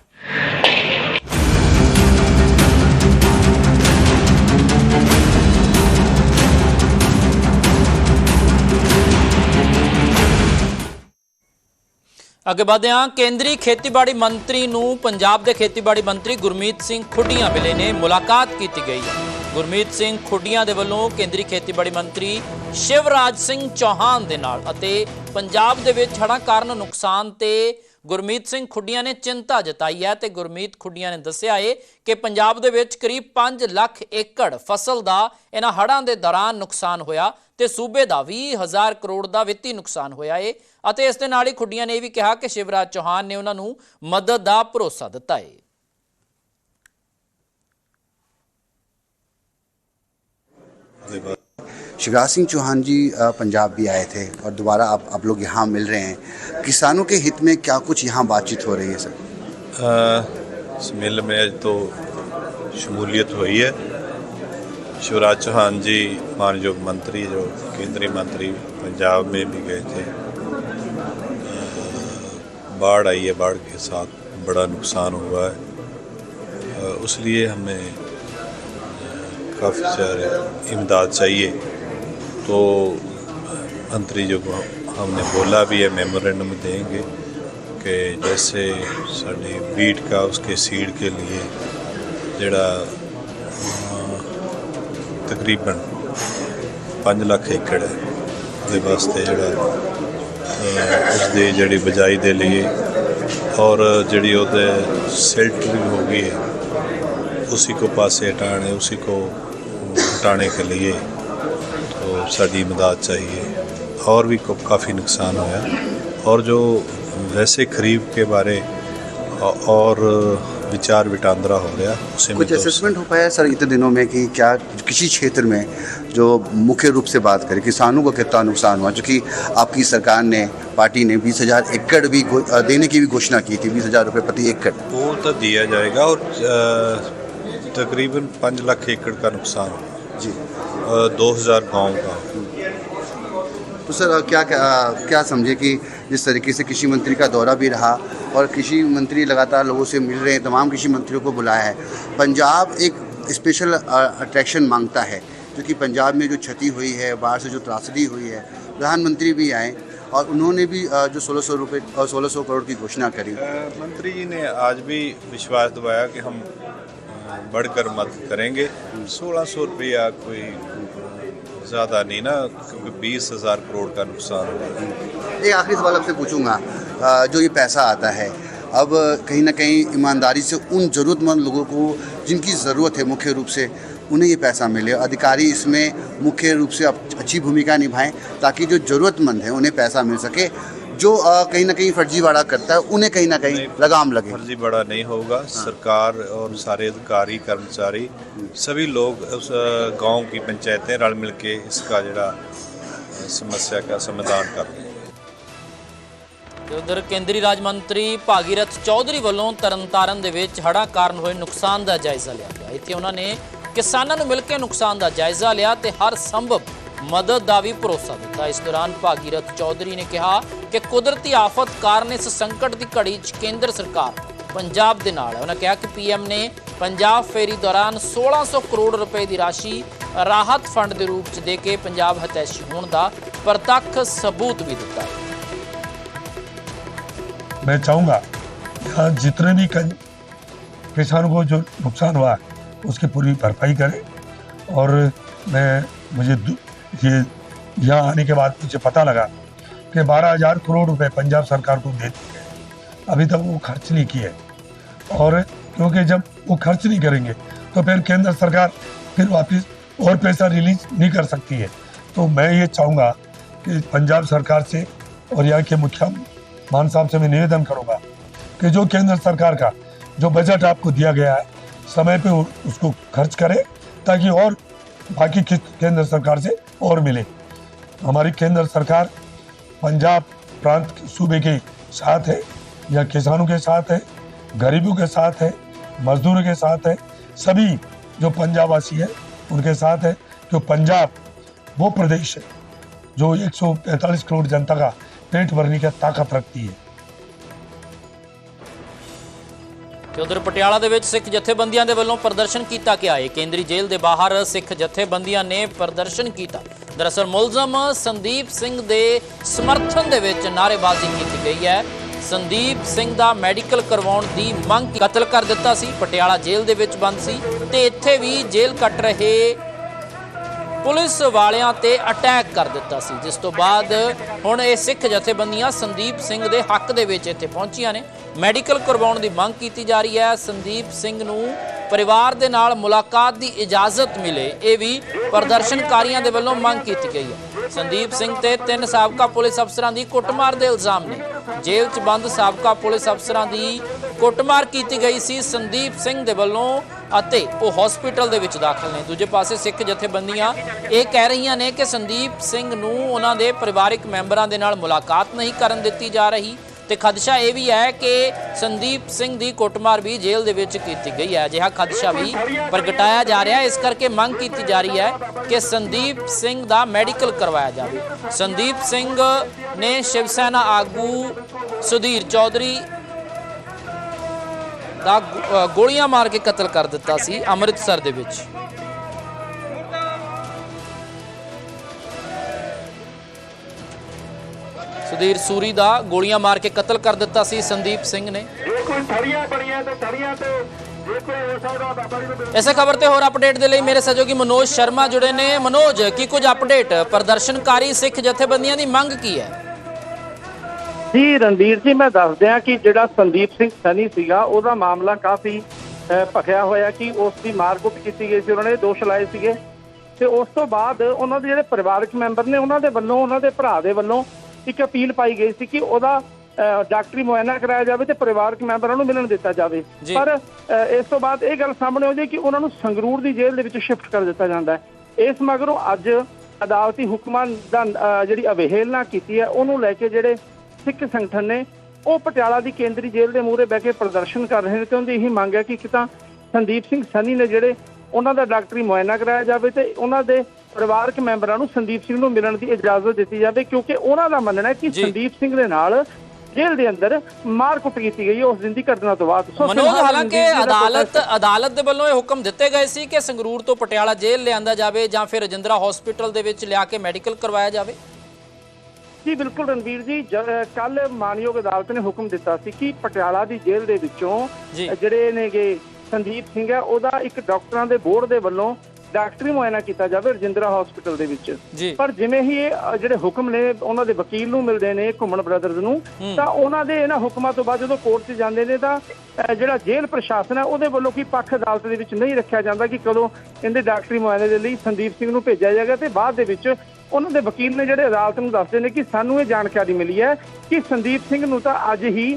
ਅੱਗੇ ਵਧਦੇ ਹਾਂ। ਕੇਂਦਰੀ ਖੇਤੀਬਾੜੀ ਮੰਤਰੀ ਨੂੰ ਪੰਜਾਬ ਦੇ ਖੇਤੀਬਾੜੀ ਮੰਤਰੀ ਗੁਰਮੀਤ ਸਿੰਘ ਖੁੱਡੀਆਂ ਵੇਲੇ ਨੇ ਮੁਲਾਕਾਤ ਕੀਤੀ ਗਈ। ਹੈ ਗੁਰਮੀਤ ਸਿੰਘ ਖੁੱਡੀਆਂ ਦੇ ਵੱਲੋਂ ਕੇਂਦਰੀ ਖੇਤੀਬਾੜੀ ਮੰਤਰੀ ਸ਼ਿਵਰਾਜ ਸਿੰਘ ਚੌਹਾਨ ਦੇ ਨਾਲ ਅਤੇ ਪੰਜਾਬ ਦੇ ਵਿੱਚ ਹੜ੍ਹਾਂ ਕਾਰਨ ਨੁਕਸਾਨ ਤੇ ਗੁਰਮੀਤ ਸਿੰਘ ਖੁੱਡੀਆਂ ਨੇ ਚਿੰਤਾ ਜਤਾਈ ਹੈ ਤੇ ਗੁਰਮੀਤ ਖੁੱਡੀਆਂ ਨੇ ਦੱਸਿਆ ਏ ਕਿ ਪੰਜਾਬ ਦੇ ਵਿੱਚ ਕਰੀਬ 5 ਲੱਖ ਏਕੜ ਫਸਲ ਦਾ ਇਹਨਾਂ ਹੜ੍ਹਾਂ ਦੇ ਦੌਰਾਨ ਨੁਕਸਾਨ ਹੋਇਆ ਤੇ ਸੂਬੇ ਦਾ 20000 ਕਰੋੜ ਦਾ ਵਿੱਤੀ ਨੁਕਸਾਨ ਹੋਇਆ ਏ ਅਤੇ ਇਸ ਦੇ ਨਾਲ ਹੀ ਖੁੱਡੀਆਂ ਨੇ ਇਹ ਵੀ ਕਿਹਾ ਕਿ ਸ਼ਿਵਰਾਜ ਚੌਹਾਨ ਨੇ ਉਹਨਾਂ ਨੂੰ ਮਦਦ ਦਾ ਭਰੋਸਾ ਦਿੱਤਾ ਏ। शिवराज सिंह चौहान जी पंजाब भी आए थे और दोबारा आप आप लोग यहाँ मिल रहे हैं। किसानों के हित में क्या कुछ यहाँ बातचीत हो रही है सर? इस मिल में तो शमूलियत हुई है। शिवराज चौहान जी मानयोग मंत्री, जो केंद्रीय मंत्री पंजाब में भी गए थे। बाढ़ आई है, बाढ़ के साथ बड़ा नुकसान हुआ है। उसलिए हमें काफ़ी सारे इमदाद चाहिए। तो मंत्री जो को हमने बोला भी है मेमोरेंडम देंगे कि जैसे साड़ी बीट का उसके सीड के लिए जड़ा ਤਕਰੀਬਨ 5 ਲੱਖ ਏਕੜ ਹੈ ਦੇ ਵਾਸਤੇ ਜਿਹੜਾ ਅਹ, ਉਸ ਦੀ ਜਿਹੜੀ ਬਜਾਈ ਦੇ ਲਈ ਔਰ ਜਿਹੜੀ ਉਹਦੇ ਸਿਲਟ भी हो गई है उसी को पासे हटाने उसी को हटाने के लिए तो साड़ी इमदाद चाहिए। और भी काफ़ी नुकसान होया और जो वैसे खरीफ के बारे और विचार विटांदरा हो रहा उसी कुछ तो- असेसमेंट हो पाया सर इतने दिनों में कि क्या किसी क्षेत्र में जो मुख्य रूप से बात करें किसानों को कितना नुकसान हुआ? क्योंकि आपकी सरकार ने पार्टी ने बीस हज़ार एकड़ भी देने की भी घोषणा की थी बीस हज़ार रुपये प्रति एकड़। वो तो दिया जाएगा और तकरीबन पाँच लाख एकड़ का नुकसान होगा जी। दो हज़ार गाँव का। तो सर क्या क्या क्या समझे कि जिस तरीके से कृषि मंत्री का दौरा भी रहा और कृषि मंत्री लगातार लोगों से मिल रहे हैं तमाम कृषि मंत्रियों को बुलाया है। पंजाब एक स्पेशल अट्रैक्शन माँगता है क्योंकि पंजाब में जो क्षति हुई है बाढ़ से जो त्रासदी हुई है प्रधानमंत्री भी आए और उन्होंने भी जो सोलह सौ रुपये और सोलह सौ करोड़ की घोषणा करी। मंत्री जी ने आज भी विश्वास दिवाया कि हम बढ़कर मदद करेंगे। सोलह सौ रुपया कोई ज़्यादा नहीं ना, क्योंकि बीस हज़ार करोड़ का नुकसान हुआ। एक आखिरी सवाल आपसे पूछूँगा जो ये पैसा आता है, अब कहीं ना कहीं ईमानदारी से उन ज़रूरतमंद लोगों को जिनकी ज़रूरत है मुख्य रूप से, उन्हें ये पैसा मिले। अधिकारी इसमें मुख्य रूप से अच्छी भूमिका निभाएँ, ताकि जो ज़रूरतमंद है उन्हें पैसा मिल सके। जो अ, कहीं ना कहीं फर्जीवाड़ा करता है उन्हें कहीं ना कहीं लगाम लगे फर्जी बड़ा नहीं होगा सरकार और सारे अधिकारी कर्मचारी सभी लोग उस अ, गांव की पंचायतें रल मिल के इसका जरा अ, समस्या का समाधान कर रहे हैं ਤੇ ਉਧਰ ਕੇਂਦਰੀ ਰਾਜ ਮੰਤਰੀ ਭਾਗੀਰਥ ਚੌਧਰੀ ਵੱਲੋਂ ਤਰਨਤਾਰਨ ਦੇ ਵਿੱਚ ਹੜ੍ਹਾਂ ਕਾਰਨ ਹੋਏ ਨੁਕਸਾਨ ਦਾ ਜਾਇਜ਼ਾ ਲਿਆ ਗਿਆ ਇੱਥੇ ਉਹਨਾਂ ਨੇ ਕਿਸਾਨਾਂ ਨੂੰ ਮਿਲ ਕੇ ਨੁਕਸਾਨ ਦਾ ਜਾਇਜ਼ਾ ਲਿਆ ਤੇ ਹਰ ਸੰਭਵ ਮਦਦ ਦਾ ਵੀ ਭਰੋਸਾ ਦਿੱਤਾ ਇਸ ਦੌਰਾਨ ਭਾਗੀਰਥ ਚੌਧਰੀ ਨੇ ਕਿਹਾ ਕਿ ਕੁਦਰਤੀ ਆਫਤ ਕਾਰਨ ਇਸ ਸੰਕਟ ਦੀ ਘੜੀ 'ਚ ਕੇਂਦਰ ਸਰਕਾਰ ਪੰਜਾਬ ਦੇ ਨਾਲ ਹੈ ਉਹਨਾਂ ਕਿਹਾ ਕਿ ਪੀਐਮ ਨੇ ਪੰਜਾਬ ਫੇਰੀ ਦੌਰਾਨ 1600 ਕਰੋੜ ਰੁਪਏ ਦੀ ਰਾਸ਼ੀ ਰਾਹਤ ਫੰਡ ਦੇ ਰੂਪ 'ਚ ਦੇ ਕੇ ਪੰਜਾਬ ਹਤੈਸ਼ੀ ਹੋਣ ਦਾ ਪ੍ਰਤੱਖ ਸਬੂਤ ਵੀ ਦਿੱਤਾ ਹੈ मैं चाहूंगा यहाँ जितने भी कन- किसानों को जो नुकसान हुआ है उसकी पूरी भरपाई करें और मैं मुझे दु- ये यहाँ आने के बाद मुझे पता लगा कि बारह हज़ार करोड़ रुपए पंजाब सरकार को दे दिए हैं। अभी तक वो खर्च नहीं किए और क्योंकि जब वो खर्च नहीं करेंगे तो फिर केंद्र सरकार फिर वापस और पैसा रिलीज़ नहीं कर सकती है तो मैं ये चाहूँगा कि पंजाब सरकार से और यहाँ के मुखिया मान साहब से मैं निवेदन करूँगा कि जो केंद्र सरकार का जो बजट आपको दिया गया है, समय पे उसको खर्च करें ताकि और बाकी केंद्र सरकार से और मिले? हमारी केंद्र सरकार पंजाब प्रांत सूबे के साथ है, या किसानों के साथ है, गरीबों के साथ है, मजदूरों के साथ है, सभी जो पंजाबवासी है, उनके साथ है, जो पंजाब, वो प्रदेश है, जो 145 करोड़ जनता का पेट भरने की ताकत रखती है। ਤੇ ਉਧਰ ਪਟਿਆਲਾ ਦੇ ਵਿੱਚ ਸਿੱਖ ਜਥੇਬੰਦੀਆਂ ਦੇ ਵੱਲੋਂ ਪ੍ਰਦਰਸ਼ਨ ਕੀਤਾ ਗਿਆ। ਹੈ ਕੇਂਦਰੀ ਜੇਲ੍ਹ ਦੇ ਬਾਹਰ ਸਿੱਖ ਜਥੇਬੰਦੀਆਂ ਨੇ ਪ੍ਰਦਰਸ਼ਨ ਕੀਤਾ। ਦਰਅਸਲ ਮੁਲਜ਼ਮ ਸੰਦੀਪ ਸਿੰਘ ਦੇ ਸਮਰਥਨ ਦੇ ਵਿੱਚ ਨਾਅਰੇਬਾਜ਼ੀ ਕੀਤੀ ਗਈ ਹੈ। ਸੰਦੀਪ ਸਿੰਘ ਦਾ ਮੈਡੀਕਲ ਕਰਵਾਉਣ ਦੀ ਮੰਗ ਕਤਲ ਕਰ ਦਿੱਤਾ ਸੀ। ਪਟਿਆਲਾ ਜੇਲ੍ਹ ਦੇ ਵਿੱਚ ਬੰਦ ਸੀ ਤੇ ਇੱਥੇ ਵੀ ਜੇਲ੍ਹ ਕੱਟ ਰਹੇ ਪੁਲਿਸ ਵਾਲਿਆਂ ਤੇ ਅਟੈਕ ਕਰ ਦਿੱਤਾ ਸੀ। ਜਿਸ ਤੋਂ ਬਾਅਦ ਹੁਣ ਇਹ ਸਿੱਖ ਜਥੇਬੰਦੀਆਂ ਸੰਦੀਪ ਸਿੰਘ ਦੇ ਹੱਕ ਦੇ ਵਿੱਚ ਇੱਥੇ ਪਹੁੰਚੀਆਂ ਨੇ। ਮੈਡੀਕਲ ਕਰਵਾਉਣ ਦੀ ਮੰਗ ਕੀਤੀ ਜਾ ਰਹੀ ਹੈ। ਸੰਦੀਪ ਸਿੰਘ ਨੂੰ ਪਰਿਵਾਰ ਦੇ ਨਾਲ ਮੁਲਾਕਾਤ ਦੀ ਇਜਾਜ਼ਤ ਮਿਲੇ। ਇਹ ਵੀ ਪ੍ਰਦਰਸ਼ਨਕਾਰੀਆਂ ਦੇ ਵੱਲੋਂ ਮੰਗ ਕੀਤੀ ਗਈ ਹੈ। ਸੰਦੀਪ ਸਿੰਘ ਤੇ ਤਿੰਨ ਸਾਬਕਾ ਪੁਲਿਸ ਅਫਸਰਾਂ ਦੀ ਕੁੱਟਮਾਰ ਦੇ ਇਲਜ਼ਾਮ ਨੇ। ਜੇਲ੍ਹ 'ਚ ਬੰਦ ਸਾਬਕਾ ਪੁਲਿਸ ਅਫਸਰਾਂ ਦੀ ਕੁੱਟਮਾਰ ਕੀਤੀ ਗਈ ਸੀ। ਸੰਦੀਪ ਸਿੰਘ ਦੇ ਵੱਲੋਂ ਅਤੇ ਉਹ ਹਸਪੀਟਲ ਦੇ ਵਿੱਚ ਦਾਖਲ ਨੇ। ਦੂਜੇ ਪਾਸੇ ਸਿੱਖ ਜਥੇਬੰਦੀਆਂ ਇਹ ਕਹਿ ਰਹੀਆਂ ਨੇ ਕਿ ਸੰਦੀਪ ਸਿੰਘ ਨੂੰ ਉਹਨਾਂ ਦੇ ਪਰਿਵਾਰਕ ਮੈਂਬਰਾਂ ਦੇ ਨਾਲ ਮੁਲਾਕਾਤ ਨਹੀਂ ਕਰਨ ਦਿੱਤੀ ਜਾ ਰਹੀ। ਤੇ ਖਦਸ਼ਾ ਇਹ ਵੀ ਹੈ ਕਿ ਸੰਦੀਪ ਸਿੰਘ ਦੀ ਕੁੱਟਮਾਰ ਵੀ ਜੇਲ੍ਹ ਦੇ ਵਿੱਚ ਕੀਤੀ ਗਈ ਹੈ। ਅਜਿਹਾ ਖਦਸ਼ਾ ਵੀ ਪ੍ਰਗਟਾਇਆ ਜਾ ਰਿਹਾ ਹੈ। ਇਸ ਕਰਕੇ ਮੰਗ ਕੀਤੀ ਜਾ ਰਹੀ ਹੈ ਕਿ ਸੰਦੀਪ ਸਿੰਘ ਦਾ ਮੈਡੀਕਲ ਕਰਵਾਇਆ ਜਾਵੇ। ਸੰਦੀਪ ਸਿੰਘ ਨੇ ਸ਼ਿਵ ਸੈਨਾ ਆਗੂ ਸੁਧੀਰ ਚੌਧਰੀ ਦਾ ਗੋਲੀਆਂ ਮਾਰ ਕੇ ਕਤਲ ਕਰ ਦਿੱਤਾ ਸੀ ਅੰਮ੍ਰਿਤਸਰ ਦੇ ਵਿੱਚ। ਸੁਧੀਰ ਸੂਰੀ ਦਾ ਗੋਲੀਆਂ ਮਾਰ ਕੇ ਕਤਲ ਕਰ ਦਿੱਤਾ ਸੀ ਸੰਦੀਪ ਸਿੰਘ ਨੇ। ਜੇ ਕੋਈ ਥੜੀਆਂ ਬਣੀਆਂ ਤੇ ਥੜੀਆਂ ਤੇ ਜੇ ਕੋਈ ਹੋ ਸਕਦਾ ਬਾਬਾ ਜੀ ਨੂੰ ਇਸੇ ਖਬਰ ਤੇ ਹੋਰ ਅਪਡੇਟ ਦੇ ਲਈ ਮੇਰੇ ਸਹਿਯੋਗੀ ਮਨੋਜ ਸ਼ਰਮਾ ਜੁੜੇ ਨੇ। ਮਨੋਜ ਕੀ ਕੁਝ ਅਪਡੇਟ ਪ੍ਰਦਰਸ਼ਨਕਾਰੀ ਸਿੱਖ ਜਥੇਬੰਦੀਆਂ ਦੀ ਮੰਗ ਕੀ ਹੈ? ਜੀ ਰਣਵੀਰ ਜੀ ਮੈਂ ਦੱਸ ਦਿਆਂ ਕਿ ਜਿਹੜਾ ਸੰਦੀਪ ਸਿੰਘ ਸਨੀ ਸੀਗਾ ਉਹਦਾ ਮਾਮਲਾ ਕਾਫੀ ਭਖਿਆ ਹੋਇਆ ਕਿ ਉਸ ਦੀ ਮਾਰਕੁੱਟ ਕੀਤੀ ਗਈ ਸੀ ਉਹਨਾਂ ਨੇ ਦੋਸ਼ ਲਾਏ ਸੀਗੇ। ਤੇ ਉਸ ਤੋਂ ਬਾਅਦ ਉਹਨਾਂ ਦੇ ਜਿਹੜੇ ਪਰਿਵਾਰਕ ਮੈਂਬਰ ਨੇ ਉਹਨਾਂ ਦੇ ਵੱਲੋਂ ਉਹਨਾਂ ਦੇ ਭਰਾ ਦੇ ਵੱਲੋਂ ਇੱਕ ਅਪੀਲ ਪਾਈ ਗਈ ਸੀ ਕਿ ਉਹਦਾ ਡਾਕਟਰੀ ਮੁਆਇਨਾ ਕਰਾਇਆ ਜਾਵੇ ਤੇ ਪਰਿਵਾਰਕ ਮੈਂਬਰਾਂ ਨੂੰ ਮਿਲਣ ਦਿੱਤਾ ਜਾਵੇ। ਪਰ ਇਸ ਤੋਂ ਬਾਅਦ ਇਹ ਗੱਲ ਸਾਹਮਣੇ ਆਉਂਦੀ ਹੈ ਕਿ ਉਹਨਾਂ ਨੂੰ ਸੰਗਰੂਰ ਦੀ ਜੇਲ੍ਹ ਦੇ ਵਿੱਚ ਸ਼ਿਫਟ ਕਰ ਦਿੱਤਾ ਜਾਂਦਾ ਹੈ ਇਸ ਮਗਰੋਂ ਅੱਜ ਅਦਾਲਤੀ ਹੁਕਮਾਂ ਦਾ ਜਿਹੜੀ ਅਵਹੇਲਨਾ ਕੀਤੀ ਹੈ ਉਹਨੂੰ ਲੈ ਕੇ ਜਿਹੜੇ ਸਿੱਖ ਸੰਗਠਨ ਨੇ ਉਹ ਪਟਿਆਲਾ ਦੀ ਕੇਂਦਰੀ ਜੇਲ੍ਹ ਦੇ ਮੂਹਰੇ ਬਹਿ ਕੇ ਪ੍ਰਦਰਸ਼ਨ ਕਰ ਰਹੇ ਨੇ ਤੇ ਉਹਦੀ ਇਹੀ ਮੰਗ ਹੈ ਕਿ ਇੱਕ ਤਾਂ ਸੰਦੀਪ ਸਿੰਘ ਸਨੀ ਨੇ ਜਿਹੜੇ ਉਹਨਾਂ ਦਾ ਡਾਕਟਰੀ ਮੁਆਇਨਾ ਕਰਾਇਆ ਜਾਵੇ ਤੇ ਉਹਨਾਂ ਦੇ ਪਰਿਵਾਰਕ ਮੈਂਬਰਾਂ ਨੂੰ ਸੰਦੀਪ ਸਿੰਘ ਨੂੰ ਮਿਲਣ ਦੀ ਇਜਾਜ਼ਤ ਦਿੱਤੀ ਜਾਵੇ ਕਿਉਂਕਿ ਉਹਨਾਂ ਦਾ ਮੰਨਣਾ ਹੈ ਕਿ। ਸੰਦੀਪ ਸਿੰਘ ਦੇ ਨਾਲ ਜੇਲ੍ਹ ਦੇ ਅੰਦਰ ਮਾਰ ਕੁੱਟ ਕੀਤੀ ਗਈ ਉਸ ਦਿਨ ਦੀ ਘਟਨਾ ਤੋਂ ਬਾਅਦ। ਮਨੋਜ ਹਾਲਾਂਕਿ ਅਦਾਲਤ ਅਦਾਲਤ ਦੇ ਵੱਲੋਂ ਇਹ ਹੁਕਮ ਦਿੱਤੇ ਗਏ ਸੀ ਕਿ ਸੰਗਰੂਰ ਤੋਂ ਪਟਿਆਲਾ ਜੇਲ੍ਹ ਲਿਆਂਦਾ ਜਾਵੇ ਜਾਂ ਫਿਰ ਰਜਿੰਦਰਾ ਹਸਪੀਟਲ ਦੇ ਵਿੱਚ ਲਿਆ ਕੇ ਮੈਡੀਕਲ ਕਰਵਾਇਆ ਜਾਵੇ। ਜੀ ਬਿਲਕੁਲ ਰਣਵੀਰ ਜੀ ਕੱਲ ਮਾਨਯੋਗ ਅਦਾਲਤ ਨੇ ਹੁਕਮ ਦਿੱਤਾ ਸੀ ਕਿ ਪਟਿਆਲਾ ਦੀ ਜੇਲ੍ਹ ਦੇ ਵਿੱਚੋਂ ਜਿਹੜੇ ਨੇਗੇ ਸੰਦੀਪ ਸਿੰਘ ਹੈ ਉਹਦਾ ਇੱਕ ਡਾਕਟਰਾਂ ਦੇ ਬੋਰਡ ਦੇ ਵੱਲੋਂ ਡਾਕਟਰੀ ਮੁਆਇਨਾ ਕੀਤਾ ਜਾਵੇ ਰਜਿੰਦਰਾ ਹਸਪੀਟਲ ਦੇ ਵਿੱਚ। ਪਰ ਜਿਵੇਂ ਹੀ ਇਹ ਜਿਹੜੇ ਹੁਕਮ ਨੇ ਉਹਨਾਂ ਦੇ ਵਕੀਲ ਨੂੰ ਮਿਲਦੇ ਨੇ ਘੁੰਮਣ ਬ੍ਰਦਰਜ਼ ਨੂੰ ਤਾਂ ਉਹਨਾਂ ਦੇ ਇਹਨਾਂ ਹੁਕਮਾਂ ਤੋਂ ਬਾਅਦ ਜਦੋਂ ਕੋਰਟ 'ਚ ਜਾਂਦੇ ਨੇ ਤਾਂ ਜਿਹੜਾ ਜੇਲ੍ਹ ਪ੍ਰਸ਼ਾਸਨ ਹੈ ਉਹਦੇ ਵੱਲੋਂ ਕੀ ਪੱਖ ਅਦਾਲਤ ਦੇ ਵਿੱਚ ਨਹੀਂ ਰੱਖਿਆ ਜਾਂਦਾ ਕਿ ਕਦੋਂ ਇਹਦੇ ਡਾਕਟਰੀ ਮੁਆਇਨੇ ਦੇ ਲਈ ਸੰਦੀਪ ਸਿੰਘ ਨੂੰ ਭੇਜਿਆ ਜਾਏਗਾ ਤੇ ਬਾਅਦ ਦੇ ਵਿੱਚ ਉਹਨਾਂ ਦੇ ਵਕੀਲ ਨੇ ਜਿਹੜੇ ਅਦਾਲਤ ਨੂੰ ਦੱਸਦੇ ਨੇ ਕਿ ਸਾਨੂੰ ਇਹ ਜਾਣਕਾਰੀ ਮਿਲੀ ਹੈ ਕਿ ਸੰਦੀਪ ਸਿੰਘ ਨੂੰ ਤਾਂ ਅੱਜ ਹੀ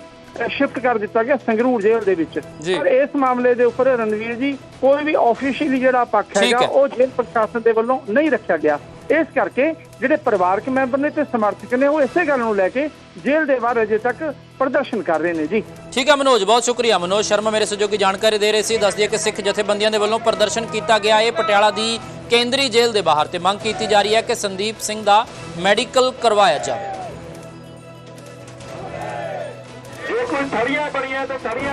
ਸ਼ਿਫਟ ਕਰ ਦਿੱਤਾ ਗਿਆ ਸੰਗਰੂਰ ਜੇਲ੍ਹ ਦੇ ਵਿੱਚ। ਪਰ ਇਸ ਮਾਮਲੇ ਦੇ ਉੱਪਰ ਰਣਵੀਰ ਜੀ ਕੋਈ ਵੀ ਆਫੀਸ਼ੀਅਲੀ ਜਿਹੜਾ ਪੱਖ ਹੈਗਾ। ਉਹ ਜੇਲ੍ਹ ਪ੍ਰਸ਼ਾਸਨ ਦੇ ਵੱਲੋਂ ਨਹੀਂ ਰੱਖਿਆ ਗਿਆ। ਇਸ ਕਰਕੇ ਜਿਹੜੇ ਪਰਿਵਾਰਕ ਮੈਂਬਰ ਨੇ ਤੇ ਸਮਰਥਕ ਨੇ ਉਹ ਇਸੇ ਗੱਲ ਨੂੰ ਲੈ ਕੇ ਜੇਲ੍ਹ ਦੇ ਬਾਹਰ ਅਜੇ ਤੱਕ ਪ੍ਰਦਰਸ਼ਨ ਕਰ ਰਹੇ ਨੇ ਜੀ। ਠੀਕ ਹੈ ਮਨੋਜ ਬਹੁਤ ਸ਼ੁਕਰੀਆ ਮਨੋਜ ਸ਼ਰਮਾ ਮੇਰੇ ਸਹਿਯੋਗੀ ਜਾਣਕਾਰੀ ਦੇ ਰਹੇ ਸੀ। ਦੱਸ ਦਈਏ ਕਿ ਸਿੱਖ ਜਥੇਬੰਦੀਆਂ ਦੇ ਵੱਲੋਂ ਪ੍ਰਦਰਸ਼ਨ ਕੀਤਾ ਗਿਆ। ਹੈ ਪਟਿਆਲਾ ਦੀ ਕੇਂਦਰੀ ਜੇਲ੍ਹ ਦੇ ਬਾਹਰ ਤੇ ਮੰਗ ਕੀਤੀ ਜਾ ਰਹੀ ਹੈ ਕਿ ਸੰਦੀਪ ਸਿੰਘ ਦਾ ਮੈਡੀਕਲ ਕਰਵਾਇਆ ਜਾਵੇ। ਜੇ ਕੋਈ ਥੜੀਆਂ ਬਣੀਆਂ ਤਾਂ ਥੜੀਆਂ